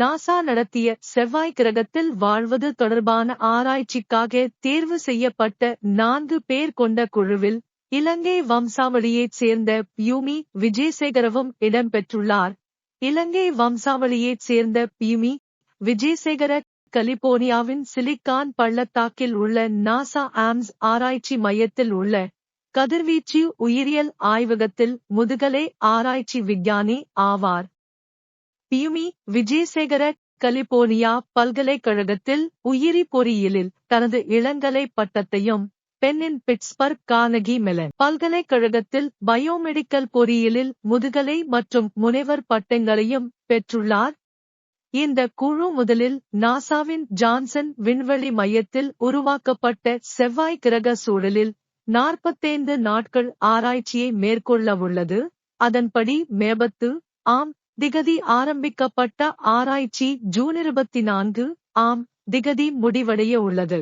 NASA நடத்திய செவ்வாய் கிரகத்தில் வாழ்வது தொடர்பான ஆராய்ச்சிக்காக தேர்வு செய்யப்பட்ட நான்கு பேர் கொண்ட குழுவில் இலங்கை வம்சாவளியைச் சேர்ந்த பியூமி விஜயசேகரவும் இடம்பெற்றுள்ளார். இலங்கை வம்சாவளியைச் சேர்ந்த பியூமி விஜயசேகர கலிபோர்னியாவின் சிலிக்கான் பள்ளத்தாக்கில் உள்ள நாசா ஆம்ஸ் ஆராய்ச்சி மையத்தில் உள்ள கதிர்வீச்சு உயிரியல் ஆய்வகத்தில் முதுகலை ஆராய்ச்சி விஞ்ஞானி ஆவார். பியுமி விஜயசேகர கலிபோர்னியா பல்கலைக்கழகத்தில் உயிரி பொறியியலில் தனது இளங்கலை பட்டத்தையும் பெண்ணின் பிட்ஸ்பர்க் கானகி மெலன் பல்கலைக்கழகத்தில் பயோமெடிக்கல் பொறியியலில் முதுகலை மற்றும் முனைவர் பட்டங்களையும் பெற்றுள்ளார். இந்த குழு முதலில் நாசாவின் ஜான்சன் விண்வெளி மையத்தில் உருவாக்கப்பட்ட செவ்வாய் கிரக சூழலில் நாற்பத்தைந்து நாட்கள் ஆராய்ச்சியை மேற்கொள்ள உள்ளது அதன்படி மேபத்து ஆம் திகதி ஆரம்பிக்கப்பட்ட ஆராய்ச்சி ஜூன் இருபத்தி நான்கு ஆம் திகதி முடிவடைய உள்ளது.